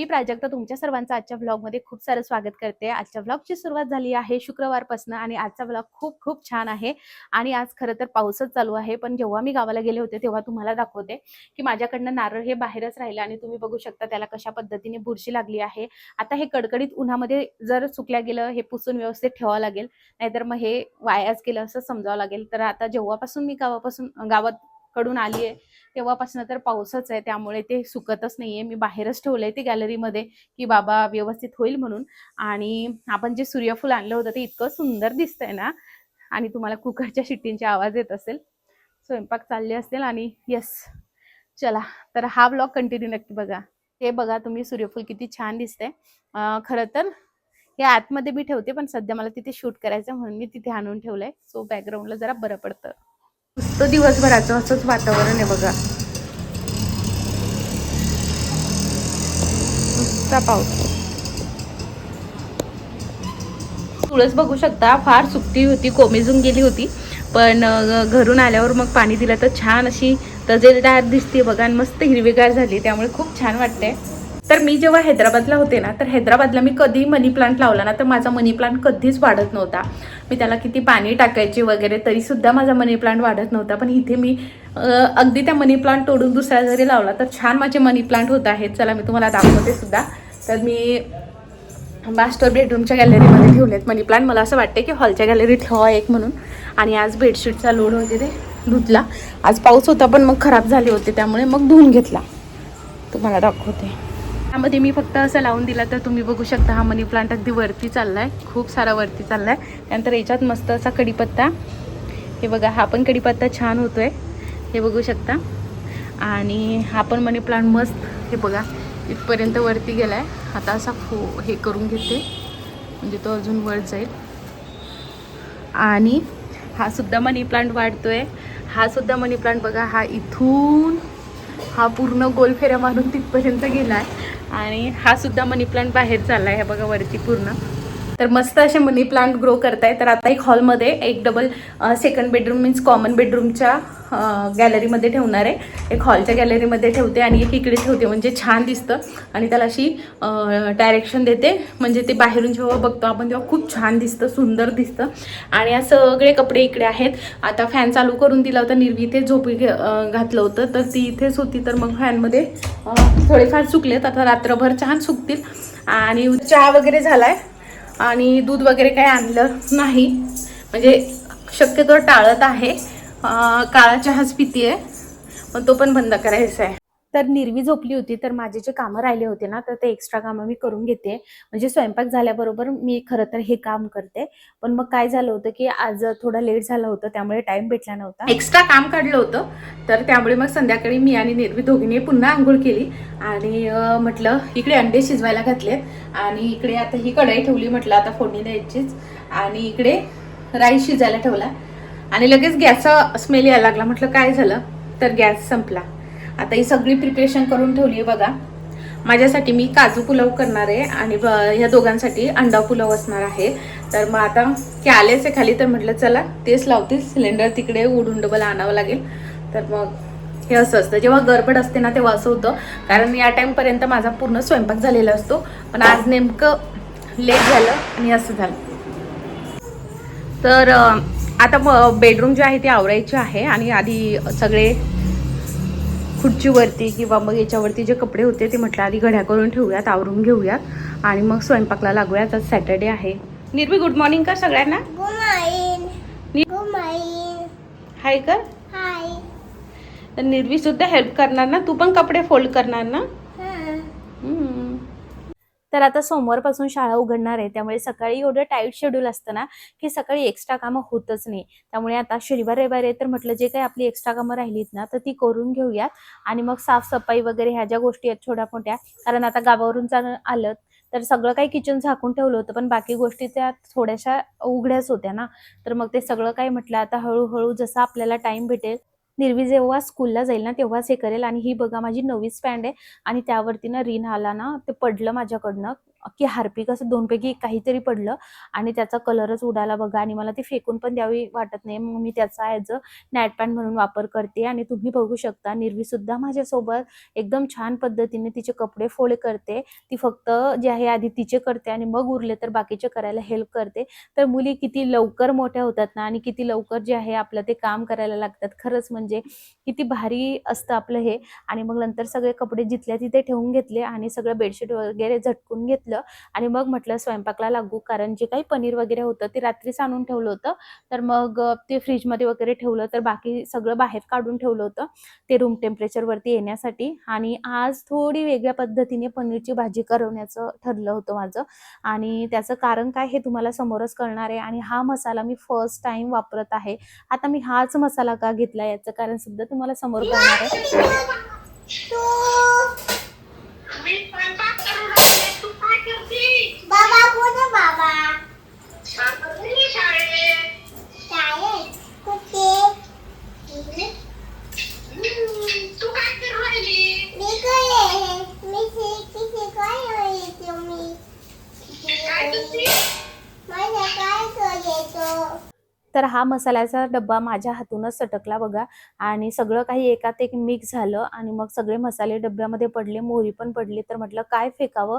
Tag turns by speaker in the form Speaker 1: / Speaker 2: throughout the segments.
Speaker 1: मी प्राजक्ता तुमच्या सर्वांचं आजच्या व्लॉगमध्ये खूप सारं स्वागत करते. आजच्या व्लॉगची सुरुवात झाली आहे शुक्रवारपासून आणि आजचा व्लॉग खूप खूप छान आहे. आणि आज खरं तर पाऊसच चालू आहे पण जेव्हा मी गावाला गेले होते तेव्हा तुम्हाला दाखवते की माझ्याकडनं नारळ हे बाहेरच राहिलं आणि तुम्ही बघू शकता त्याला कशा पद्धतीने बुरशी लागली आहे. आता हे कडकडीत उन्हामध्ये जर सुकल्या गेलं हे पुसून व्यवस्थित ठेवावं लागेल. नाहीतर मग हे वायाच गेलं असं समजावं लागेल. तर आता जेव्हापासून मी गावापासून गावात कडून आली आहे तेव्हापासून तर पाऊसच आहे त्यामुळे ते सुकतच नाहीये. मी बाहेरच ठेवलंय ते गॅलरीमध्ये की बाबा व्यवस्थित होईल म्हणून. आणि आपण जे सूर्यफूल आणलं होतं ते इतकं सुंदर दिसतंय ना आणि तुम्हाला कुकरच्या शिट्टींचे आवाज येत असेल. स्वयंपाक चालले असेल आणि येस चला. तर हा ब्लॉग कंटिन्यू नक्की बघा. हे बघा तुम्ही सूर्यफूल किती छान दिसतंय. खरं तर हे आतमध्ये मी ठेवते पण सध्या मला तिथे शूट करायचं म्हणून मी तिथे आणून ठेवलंय. सो बॅकग्राऊंडला जरा बरं पडतं. नुसतं दिवसभराचं असंच वातावरण आहे बघा. नुसता पाऊस. तुळस बघू शकता फार सुकती होती कोमेजून गेली होती. पण घरून आल्यावर मग पाणी दिलं तर छान अशी तजेलदार दिसते बघा आणि मस्त हिरवीगार झाली त्यामुळे खूप छान वाटते तर मी जेव्हा हैदराबादला होते ना तर हैदराबादला मी कधी मनी प्लांट लावला ना तर माझा मनी प्लांट कधीच वाढत नव्हता. मी त्याला किती पाणी टाकायचे वगैरे तरी सुद्धा माझा मनी प्लांट वाढत नव्हता. पण इथे मी अगदी त्या मनी प्लांट तोडून दुसऱ्या जरी लावला. तर छान माझे मनी प्लांट होत आहेत. चला मी तुम्हाला दाखवते सुद्धा. तर मी मास्टर बेडरूमच्या गॅलरीमध्ये ठेवलेत मनी प्लांट मला असं वाटते की हॉलच्या गॅलरीत ठेवा एक म्हणून. आणि आज बेडशीटचा लोड वगैरे धुतला. आज पाऊस होता पण मग खराब झाले होते. त्यामुळे मग धुवून घेतला. तुम्हाला दाखवते. त्यामध्ये मी फक्त असं लावून दिला तर तुम्ही बघू शकता हा मनी प्लांट अगदी वरती चाललाय. खूप सारा वरती चाललाय. त्यानंतर याच्यात मस्त असा कढीपत्ता. हे बघा हा पण कढीपत्ता छान होतोय. हे बघू शकता. आणि हा पण मनी प्लांट मस्त हे बघा इथपर्यंत वरती गेलाय. आता असा फो हे करून घेते. म्हणजे तो अजून वर जाईल. आणि हा सुद्धा मनी प्लांट वाढतोय. हा सुद्धा मनी प्लांट बघा हा इथून हा पूर्ण गोल फेऱ्या मारून तिथपर्यंत गेलाय. आणि हा सुद्धा मनी प्लांट बाहेर चालला आहे बघा वरती पूर्ण. तर मस्त असे मनी प्लांट ग्रो करताय. तर आता एक हॉलमध्ये एक double second bedroom means common बेडरूमच्या गॅलरीमध्ये ठेवणार आहे. एक हॉलच्या गॅलरीमध्ये ठेवते आणि एक इकडे ठेवते. म्हणजे छान दिसतं. आणि त्याला अशी डायरेक्शन देते. म्हणजे ते बाहेरून जेव्हा बघतो आपण तेव्हा खूप छान दिसतं सुंदर दिसतं. आणि या सगळे कपडे इकडे आहेत. आता फॅन चालू करून दिला होता. निर्वी इथे झोपी घे- घातलं होतं. तर ती इथेच होती. तर मग फॅनमध्ये थोडेफार सुकलेत. आता रात्रभर छान सुकतील. आणि चहा वगैरे झालाय. आणि दूध वगैरे काही आणलं नाही. म्हणजे शक्यतो टाळत आहे. काळा चहाच पिती आहे. पण तो पण बंद करायचा आहे. तर निर्वी झोपली होती तर माझे जे कामं राहिले होते ना तर ते एक्स्ट्रा कामं मी करून घेते. म्हणजे स्वयंपाक झाल्याबरोबर मी खरं तर हे काम करते. पण मग काय झालं होतं की आज थोडं लेट झालं होतं त्यामुळे टाइम भेटला नव्हता. एक्स्ट्रा काम काढलं होतं. तर त्यामुळे मग संध्याकाळी मी आणि निर्वी दोघींनी पुन्हा आंघोळ केली. आणि म्हटलं इकडे अंडे शिजवायला घातलेत. आणि इकडे आता ही कढाई ठेवली म्हटलं आता फोडणी द्यायचीच. आणि इकडे राईस शिजायला ठेवला. आणि लगेच गॅसचा स्मेल यायला लागला. म्हटलं काय झालं? तर गॅस संपला. आता ही सगळी प्रिपरेशन करून ठेवली आहे बघा. माझ्यासाठी मी काजू पुलाव करणार आहे आणि ब- ह्या दोघांसाठी अंडा पुलाव असणार आहे. तर मग आता की आलेच आहे खाली तर म्हटलं चला तेच लावते सिलेंडर तिकडे उडून डबल आणावं लागेल. तर मग हे असं असतं. जेव्हा गडबड असते ना तेव्हा असं होतं. कारण या टाईमपर्यंत माझा पूर्ण स्वयंपाक झालेला असतो. पण आज नेमकं लेट झालं आणि असं झालं. तर आता बेडरूम जे आहे ते आवरायचे आहे आणि आधी सगळे खुर्चीवरती किंवा मग याच्यावरती जे कपडे होते ते म्हटलं आधी घड्या करून ठेवूयात आवरून घेऊयात आणि मग स्वयंपाकला लागूयात आज सॅटर्डे आहे निर्वी गुड मॉर्निंग कर सगळ्यांना. हाय कर
Speaker 2: Hi.
Speaker 1: तर निर्वी सुद्धा हेल्प करणार ना तू पण कपडे फोल्ड करणार ना. तर आता सोमवारपासून शाळा उघडणार आहे. त्यामुळे सकाळी एवढं टाईट शेड्यूल असतं ना की सकाळी एक्स्ट्रा कामं होतच नाही. त्यामुळे आता शनिवार रविवार आहे तर म्हटलं जे काही आपली एक्स्ट्रा कामं राहिलीत ना तर ती करून घेऊयात. आणि मग साफसफाई वगैरे ह्या ज्या गोष्टी आहेत छोट्या मोठ्या कारण आता गावावरून जाणं आलं तर सगळं काही किचन झाकून ठेवलं होतं पण बाकी गोष्टी त्या थोड्याशा उघड्याच होत्या ना. तर मग ते सगळं काही म्हटलं आता हळूहळू जसं आपल्याला टाइम भेटेल निर्वी जेव्हा स्कूलला जाईल ना तेव्हाच हे करेल. आणि ही बघा माझी नवीच पॅन्ट आहे. आणि त्यावरती ना रिन आला ना ते पडलं माझ्याकडनं. की हार्पिक असं दोनपैकी काहीतरी पडलं आणि त्याचा कलरच उडाला बघा आणि मला ती फेकून पण द्यावी वाटत नाही. मग मी त्याचा ॲज अ नॅट पॅन्ट म्हणून वापर करते आणि तुम्ही बघू शकता निर्वीसुद्धा माझ्यासोबत एकदम छान पद्धतीने तिचे कपडे फोल्ड करते. ती फक्त जे आहे आधी तिचे करते आणि मग उरले तर बाकीचे करायला हेल्प करते. तर मुली किती लवकर मोठ्या होतात ना आणि किती लवकर जे आहे आपलं ते काम करायला लागतात. खरंच म्हणजे किती भारी असतं आपलं हे. आणि मग नंतर सगळे कपडे जिथल्या तिथे ठेवून घेतले आणि सगळं बेडशीट वगैरे झटकून घेतलं आणि मग म्हटलं स्वयंपाकला लागू. कारण जे काही पनीर वगैरे होतं ते रात्रीच आणून ठेवलं होतं. तर मग ते फ्रीजमध्ये वगैरे ठेवलं. तर बाकी सगळं बाहेर काढून ठेवलं होतं. ते रूम टेम्परेचरवरती येण्यासाठी. आणि आज थोडी वेगळ्या पद्धतीने पनीरची भाजी करवण्याचं ठरलं होतं माझं. आणि त्याचं कारण काय हे तुम्हाला समोरच कळणार आहे. आणि हा मसाला मी फर्स्ट टाइम वापरत आहे. आता मी हाच मसाला का घेतला याचं कारण सुद्धा तुम्हाला समोर कळणार आहे
Speaker 2: तू
Speaker 3: मी स्वयंपाक करून राहिले तू काय करते
Speaker 2: बाबा कोण आहे बाबा
Speaker 3: बाबा गेली शाळेत
Speaker 2: शाळेत कुठे
Speaker 3: हम्म, तू काय करून राहिली
Speaker 2: मी काय मी शिकते काय येतो मी
Speaker 3: काय करते
Speaker 2: मला काय करायचं
Speaker 1: तर हा मसाल्याचा डब्बा माझ्या हातूनच सटकला बघा. आणि सगळं काही एकात एक मिक्स झालं आणि मग सगळे मसाले डब्यामध्ये पडले मोहरी पण पडली. तर म्हटलं काय फेकावं?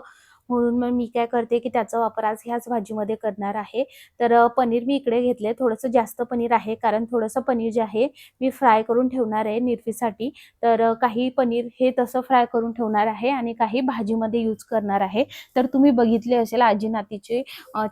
Speaker 1: म्हणून मग मी काय करते की त्याचा वापर आज ह्याच भाजीमध्ये करणार आहे. तर पनीर मी इकडे घेतले थोडंसं जास्त पनीर आहे कारण थोडंसं पनीर जे आहे मी फ्राय करून ठेवणार आहे निरफीसाठी. तर काही पनीर हे तसं फ्राय करून ठेवणार आहे आणि काही भाजीमध्ये यूज करणार आहे. तर तुम्ही बघितले असेल आजी नातीचे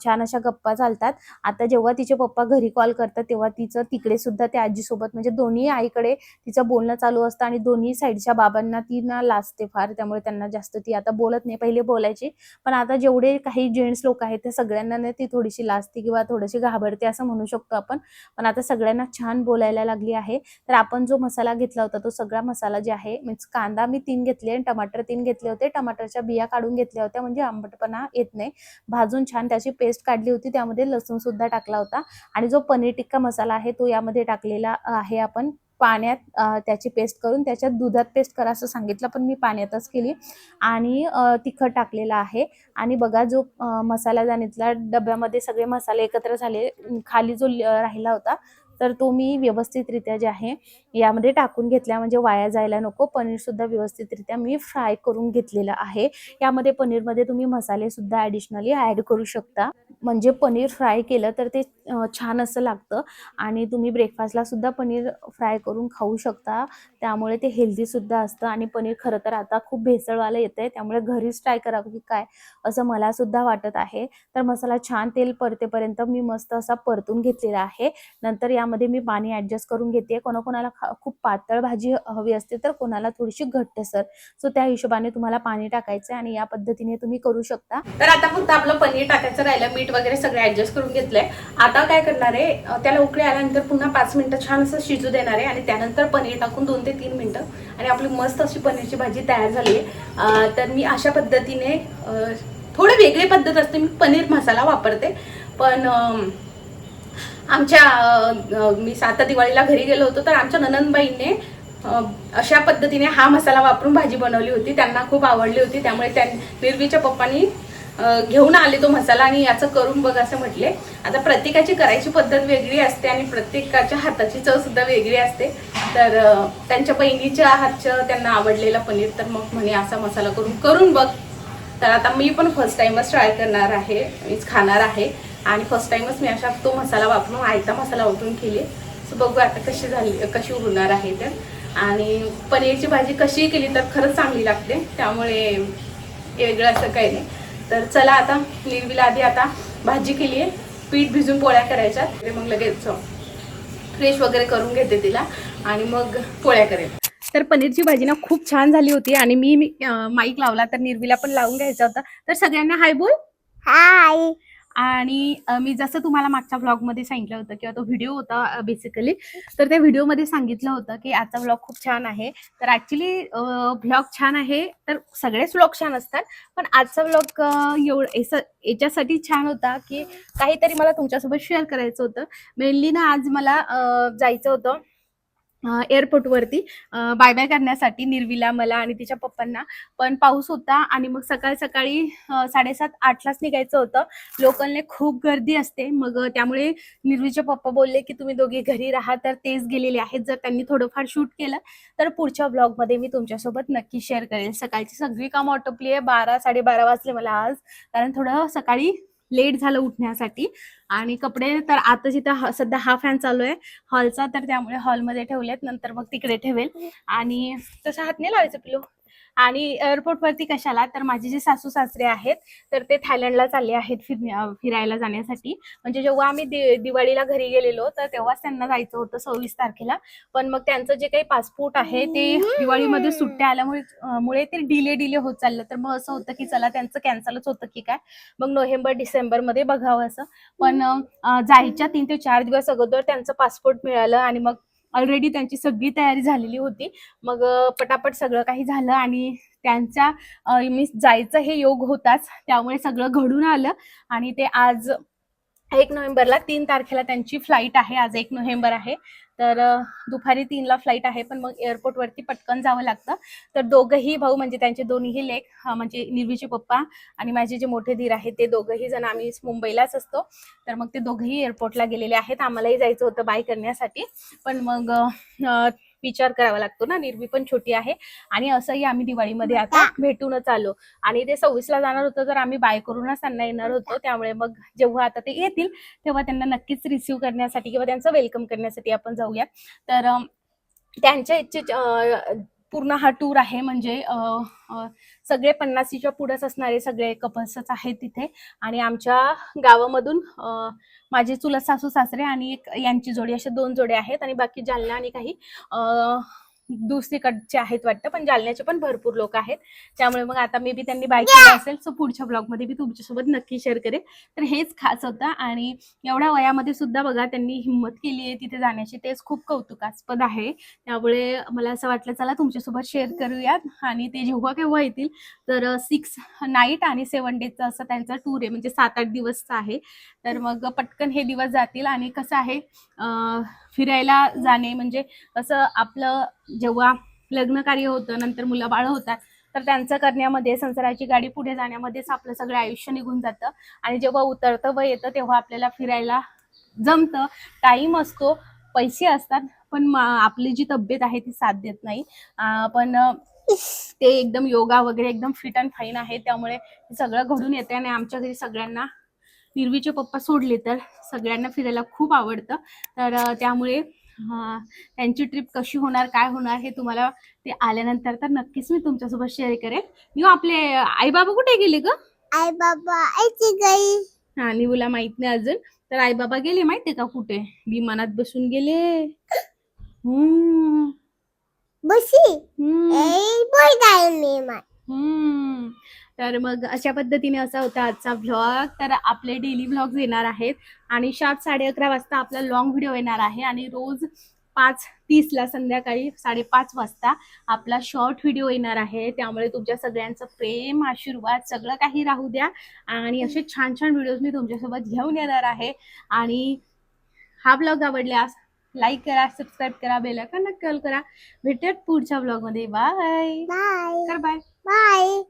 Speaker 1: छान अशा गप्पा चालतात. आता जेव्हा तिचे पप्पा घरी कॉल करतात तेव्हा तिचं तिकडे सुद्धा त्या आजीसोबत म्हणजे दोन्ही आईकडे तिचं बोलणं चालू असतं आणि दोन्ही साईडच्या बाबांना ती ना लाजते फार. त्यामुळे त्यांना जास्त ती आता बोलत नाही. पहिले बोलायची. पण आता जेवढे काही जेंट्स लोक आहेत त्या सगळ्यांना ना ती थोडीशी लाजते किंवा थोडीशी घाबरते असं म्हणू शकतो आपण. पण आता सगळ्यांना छान बोलायला लागली आहे. तर आपण जो मसाला घेतला होता तो सगळा मसाला जे आहे मीन्स कांदा मी तीन घेतले आणि टमाटर तीन घेतले होते. टमाटरच्या बिया काढून घेतल्या होत्या म्हणजे आंबटपणा येत नाही. भाजून छान त्याची पेस्ट काढली होती त्यामध्ये लसूण सुद्धा टाकला होता. आणि जो पनीर टिक्का मसाला आहे तो यामध्ये टाकलेला आहे आपण. पाण्यात त्याची पेस्ट करून त्याच्यात दुधात पेस्ट करा असं सांगितलं पण मी पाण्यातच केली. आणि तिखट टाकलेलं आहे. आणि बघा जो मसाला जाणीतला डब्यामध्ये सगळे मसाले एकत्र झाले खाली जो ल- राहिला होता तर तो मी व्यवस्थितरित्या जे आहे यामध्ये टाकून घेतला. म्हणजे वाया जायला नको. पनीरसुद्धा व्यवस्थितरित्या मी फ्राय करून घेतलेलं आहे. यामध्ये पनीरमध्ये तुम्ही मसालेसुद्धा ॲडिशनली ॲड करू शकता. म्हणजे पनीर फ्राय केलं तर ते छान असं लागतं. आणि तुम्ही ब्रेकफास्टला सुद्धा पनीर फ्राय करून खाऊ शकता. त्यामुळे ते हेल्दी सुद्धा असतं. आणि पनीर खरं तर आता खूप भेसळवालं येतं आहे त्यामुळे घरीच ट्राय करावं की काय असं मला सुद्धा वाटत आहे. तर मसाला छान तेल परतेपर्यंत मी मस्त असा परतून घेतलेला आहे. नंतर यामध्ये मी पाणी ॲडजस्ट करून घेते. कोणाकोणाला खा खूप पातळ भाजी हवी असते तर कोणाला थोडीशी घट्टसर सो त्या हिशोबाने तुम्हाला पाणी टाकायचं आणि या पद्धतीने तुम्ही करू शकता.
Speaker 4: तर आता फक्त आपलं पनीर टाकायचं राहिलं. मीठ वगैरे सगळं ऍडजस्ट करून घेतलंय. आता काय करणार आहे त्याला उकळी आल्यानंतर पुन्हा पाच मिनिटं छान असं शिजू देणार आहे आणि त्यानंतर पनीर टाकून दोन ते तीन मिनिटं. आणि आपली मस्त अशी पनीरची भाजी तयार झाली आहे. तर मी अशा पद्धतीने थोडं वेगळी पद्धत असते. मी पनीर मसाला वापरते. पण आमच्या मी साता दिवाळीला घरी गेलो होतो तर आमच्या ननंदबाईंनी अशा पद्धतीने हा मसाला वापरून भाजी बनवली होती. त्यांना खूप आवडली होती. त्यामुळे त्या निर्वीच्या पप्पांनी घेऊन आले तो मसाला आणि याचं करून बघ असं म्हटले. आता प्रत्येकाची करायची पद्धत वेगळी असते आणि प्रत्येकाच्या हाताची चव सुद्धा वेगळी असते. तर त्यांच्या बहिणीच्या हातचं त्यांना आवडलेलं पनीर तर मग म्हणे असा मसाला करून करून बघ. तर आता मी पण फर्स्ट टाइमच ट्राय करणार आहे मीच खाणार आहे. आणि फर्स्ट टाइमच मी अशा तो मसाला वापरून आयता मसाला वापरून केली. सो बघू आता कशी झाली कशी होणार आहे तर आणि पनीरची भाजी कशी केली तर खरंच चांगली लागते. त्यामुळे वेगळं असं काही नाही. तर चला आता लिंबीला आधी आता भाजी केली आहे. पीठ भिजून पोळ्या करायच्या. मग लगेच फ्रेश वगैरे करून घेते तिला आणि मग पोळ्या करेल.
Speaker 1: तर पनीरची भाजी ना खूप छान झाली होती आणि मी माईक लावला तर निर्वीला पण लावून घ्यायचा होता. तर सगळ्यांना हाय बोल.
Speaker 2: हाय.
Speaker 1: आणि मी जसं तुम्हाला मागच्या व्लॉगमध्ये सांगितलं होतं किंवा तो व्हिडिओ होता बेसिकली तर त्या व्हिडिओमध्ये सांगितलं होतं की आजचा ब्लॉग खूप छान आहे. तर ॲक्च्युली व्लॉग छान आहे तर सगळेच ब्लॉग छान असतात. पण आजचा ब्लॉग एवढं याच्यासाठी छान होता की काहीतरी मला तुमच्यासोबत शेअर करायचं होतं. मेनली ना आज मला जायचं होतं. एअरपोर्टवरती बाय बाय करण्यासाठी निर्विला मला आणि तिच्या पप्पांना. पण पाऊस होता आणि मग सकाळ सकाळी साडेसात आठलाच निघायचं होतं. लोकलने खूप गर्दी असते. मग त्यामुळे निर्वीचे पप्पा बोलले की तुम्ही दोघे घरी राहा. तर तेच गेलेले आहेत. जर त्यांनी थोडंफार शूट केलं तर पुढच्या ब्लॉगमध्ये मी तुमच्यासोबत नक्की शेअर करेल. सकाळची सगळी कामं आटोपली आहे. बारा साडेबारा वाजले मला आज. कारण थोडं सकाळी लेट झालं उठण्यासाठी. आणि कपडे तर आता जिथं हा- सध्या हा फॅन चालू आहे. हॉलचा तर त्यामुळे हॉलमध्ये ठेवलेत नंतर मग तिकडे ठेवेल. आणि तसं हात नाही लावायचं पिलो आणि एअरपोर्टवरती कशाला? तर माझे जे सासू सासरे आहेत तर ते थायलंडला चालले आहेत फिर फिरायला जाण्यासाठी. म्हणजे जेव्हा आम्ही दिवाळीला घरी गेलेलो तर तेव्हाच त्यांना जायचं होतं सव्वीस तारखेला. पण मग त्यांचं जे काही पासपोर्ट आहे ते दिवाळीमध्ये सुट्ट्या आल्यामुळे मुळे ते डिले डिले होत चाललं. तर मग असं होतं की चला त्यांचं कॅन्सलच होतं की काय? मग नोव्हेंबर डिसेंबरमध्ये बघावं असं. पण जायच्या तीन ते चार दिवस अगोदर त्यांचं पासपोर्ट मिळालं आणि मग ऑलरेडी त्यांची सगळी तयारी झालेली होती. मग पटापट सगळं काही झालं आणि त्यांच्या मी जायचं हे योग होताच. त्यामुळे सगळं घडून आलं आणि ते आज एक नोव्हेंबरला तीन तारखेला त्यांची फ्लाईट आहे आज एक नोव्हेंबर आहे. तर दुपारी तीनला फ्लाईट आहे पण मग एअरपोर्टवरती पटकन जावं लागतं. तर दोघंही भाऊ म्हणजे त्यांचे दोन्हीही लेख म्हणजे निर्वीचे पप्पा आणि माझे जे मोठे धीर आहेत ते दोघंही जण आम्ही मुंबईलाच असतो. तर मग ते दोघंही एअरपोर्टला गेलेले आहेत. आम्हालाही जायचं होतं बाय करण्यासाठी. पण मग विचार करावा लागतो ना. निर्वी पण छोटी आहे. आणि असंही आम्ही दिवाळीमध्ये आता भेटूनच आलो. आणि ते सव्वीसला जाणार होतं तर आम्ही बाय करूनच त्यांना येणार होतो. त्यामुळे मग जेव्हा आता ते येतील तेव्हा त्यांना नक्कीच रिसिव्ह करण्यासाठी किंवा त्यांचं वेलकम करण्यासाठी आपण जाऊया. तर त्यांच्या इच्छे पूर्ण हा टूर आहे. म्हणजे सगळे पन्नासीच्या पुढेच असणारे सगळे कपल्सच आहेत तिथे. आणि आमच्या गावामधून माझे चुलत सासू सासरे आणि एक यांची जोडी अशा दोन जोडे आहेत. आणि बाकी जालना आणि काही दुसरीकडचे आहेत वाटतं पण जालन्याचे पण भरपूर लोक आहेत. त्यामुळे मग आता मे बी त्यांनी बाय केलं असेल सो पुढच्या ब्लॉगमध्ये मी तुमच्यासोबत नक्की शेअर करेन. तर हेच खास होतं आणि एवढ्या वयामध्ये सुद्धा बघा त्यांनी हिंमत केली आहे तिथे जाण्याची. तेच खूप कौतुकास्पद आहे. त्यामुळे मला असं वाटलं चला तुमच्यासोबत शेअर करूयात. आणि ते जेव्हा केव्हा येतील तर सिक्स नाईट आणि सेवन डेजचा असं त्यांचा टूर आहे. म्हणजे सात आठ दिवसचा आहे. तर मग पटकन हे दिवस जातील. आणि कसं आहे फिरायला जाणे म्हणजे असं आपलं जेव्हा लग्न कार्य होतं नंतर मुलं बाळ होतात तर त्यांचं करण्यामध्ये संसाराची गाडी पुढे जाण्यामध्येच आपलं सगळं आयुष्य निघून जातं. आणि जेव्हा उतरतं व येतं तेव्हा आपल्याला फिरायला जमतं. टाईम असतो पैसे असतात पण आपली जी तब्येत आहे ती साथ देत नाही. पण ते एकदम योगा वगैरे एकदम फिट अँड फाईन आहे त्यामुळे सगळं घडून येते आणि आमच्या घरी सगळ्यांना निर्वीचे पप्पा सोडले तर सगळ्यांना फिरायला खूप आवडतं. तर त्यामुळे अं, त्यांची ट्रिप कशी होणार काय होणार हे तुम्हाला ते आल्यानंतर तर नक्कीच मी तुमच्यासोबत शेअर करेन. निव आपले आई बाबा कुठे गेले ग?
Speaker 2: आई बाबा आईची गाई
Speaker 1: हा निवूला माहीत नाही अजून. तर आई बाबा गेले माहितीये का कुठे? विमानात बसून गेले. हम्म.
Speaker 2: बशी?
Speaker 1: हम्म.
Speaker 2: ए बोल गाय मी माय
Speaker 1: हम्म. तर मग अशा पद्धतीने असा होता आजचा व्लॉग तर आपले डेली व्लॉग्स येणार आहेत आणि शार्प साडे अकरा वाजता आपला लॉंग व्हिडिओ येणार आहे आणि रोज पाच तीसला संध्याकाळी साडेपाच वाजता आपला शॉर्ट व्हिडिओ येणार आहे. त्यामुळे तुमच्या सगळ्यांचं प्रेम आशीर्वाद सगळं काही राहू द्या आणि असे छान छान व्हिडिओज मी तुमच्यासोबत घेऊन येणार आहे. आणि हा ब्लॉग आवडल्यास लाईक करा सबस्क्राईब करा बेल आयकॉन कॉल करा. भेटूयात पुढच्या ब्लॉगमध्ये बाय बाय
Speaker 2: बाय